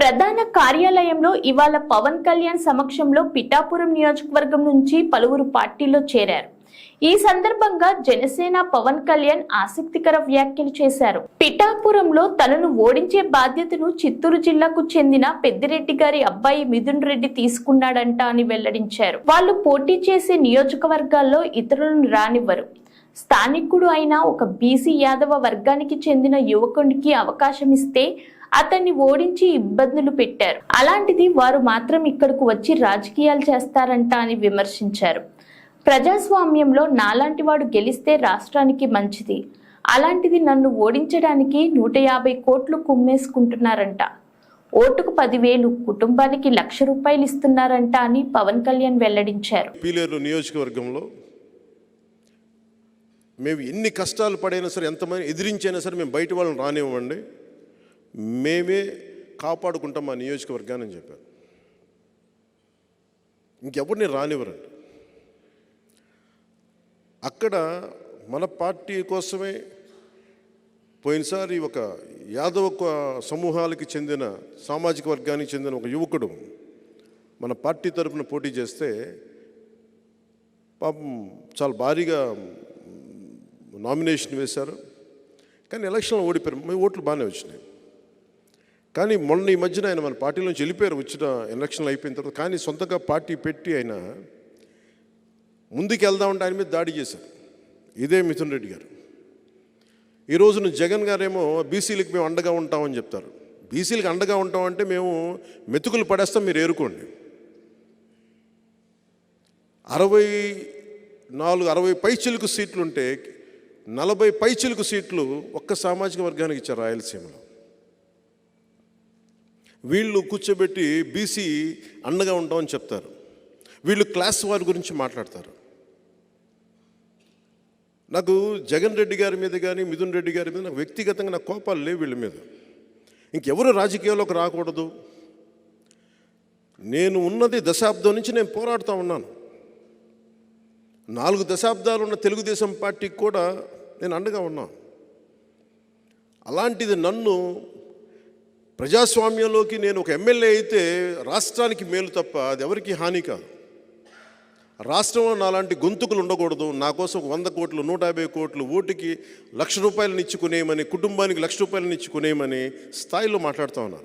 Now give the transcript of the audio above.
ప్రధాన కార్యాలయంలో ఇవాళ పవన్ కళ్యాణ్ సమక్షంలో పిఠాపురం నియోజకవర్గం నుంచి పలువురు పార్టీలో చేరారు. ఈ సందర్భంగా జనసేన పవన్ కళ్యాణ్ ఆసక్తికర వ్యాఖ్యలు చేశారు. పిఠాపురంలో తనను ఓడించే బాధ్యతను చిత్తూరు జిల్లాకు చెందిన పెద్దిరెడ్డి గారి అబ్బాయి మిథున్ రెడ్డి తీసుకున్నాడంట అని వెల్లడించారు. వాళ్ళు పోటీ చేసే నియోజకవర్గాల్లో ఇతరులను రానివ్వరు. స్థానికుడు అయిన ఒక బీసీ యాదవ వర్గానికి చెందిన యువకుడికి అవకాశం ఇస్తే అతన్ని ఓడించి ఇబ్బందులు పెట్టారు. అలాంటిది వారు మాత్రం ఇక్కడకు వచ్చి రాజకీయాలు చేస్తారంట అని విమర్శించారు. ప్రజాస్వామ్యంలో నాలాంటి వాడు గెలిస్తే రాష్ట్రానికి మంచిది. అలాంటిది నన్ను ఓడించడానికి నూట యాభై కోట్లు కుమ్మేసుకుంటున్నారంట. ఓటుకు పదివేలు కుటుంబానికి లక్ష రూపాయలు ఇస్తున్నారంట అని పవన్ కళ్యాణ్ వెల్లడించారు. పీలేరు నియోజకవర్గంలో మేము ఎన్ని కష్టాలు పడైనా సరే ఎంతమంది ఎదిరించైనా సరే మేము బయట వాళ్ళని రానివ్వండి మేమే కాపాడుకుంటాం మా నియోజకవర్గాన్ని అని చెప్పారు. ఇంకెవరిని రానివ్వరండి. అక్కడ మన పార్టీ కోసమే పోయినసారి ఒక యాదవ సమూహాలకి చెందిన సామాజిక వర్గానికి చెందిన ఒక యువకుడు మన పార్టీ తరపున పోటీ చేస్తే పాపం చాలా భారీగా నామినేషన్ వేశారు. కానీ ఎలక్షన్లో ఓడిపోయారు. మీ ఓట్లు బాగానే వచ్చినాయి. కానీ మొన్న ఈ మధ్యన ఆయన మన పార్టీ నుంచి వెళ్ళిపోయారు. వచ్చిన ఎలక్షన్లు అయిపోయిన తర్వాత కానీ సొంతంగా పార్టీ పెట్టి ఆయన ముందుకు వెళ్దామంటే ఆయన మీద దాడి చేశారు. ఇదే మిథున్ రెడ్డి గారు. ఈ రోజున జగన్ గారేమో బీసీలకు మేము అండగా ఉంటామని చెప్తారు. బీసీలకు అండగా ఉంటామంటే మేము మెతుకులు పడేస్తాం మీరు ఏరుకోండి. అరవై నాలుగు అరవై పైచిలకు సీట్లు ఉంటే నలభై పైచిలుకు సీట్లు ఒక్క సామాజిక వర్గానికి ఇచ్చారు రాయలసీమలో. వీళ్ళు కూర్చోబెట్టి బీసీ అండగా ఉంటామని చెప్తారు. వీళ్ళు క్లాస్ వారి గురించి మాట్లాడతారు. నాకు జగన్ రెడ్డి గారి మీద కానీ మిథున్ రెడ్డి గారి మీద నాకు వ్యక్తిగతంగా నాకు కోపాలు లేవు వీళ్ళ మీద. ఇంకెవరు రాజకీయాల్లోకి రాకూడదు. నేను ఉన్నది దశాబ్దం నుంచి నేను పోరాడుతూ ఉన్నాను. నాలుగు దశాబ్దాలు ఉన్న తెలుగుదేశం పార్టీకి కూడా నేను అండగా ఉన్నాను అలాంటిది నన్ను ప్రజాస్వామ్యంలోకి నేను ఒక ఎమ్మెల్యే అయితే రాష్ట్రానికి మేలు తప్ప అది ఎవరికి హాని కాదు. రాష్ట్రంలో నాలాంటి గొంతుకులు ఉండకూడదు. నా కోసం ఒక వంద కోట్లు నూట యాభై కోట్లు ఓటుకి లక్ష రూపాయలను ఇచ్చుకునేయమని కుటుంబానికి లక్ష రూపాయలను ఇచ్చుకునేయమని స్థాయిలో మాట్లాడుతూ ఉన్నాను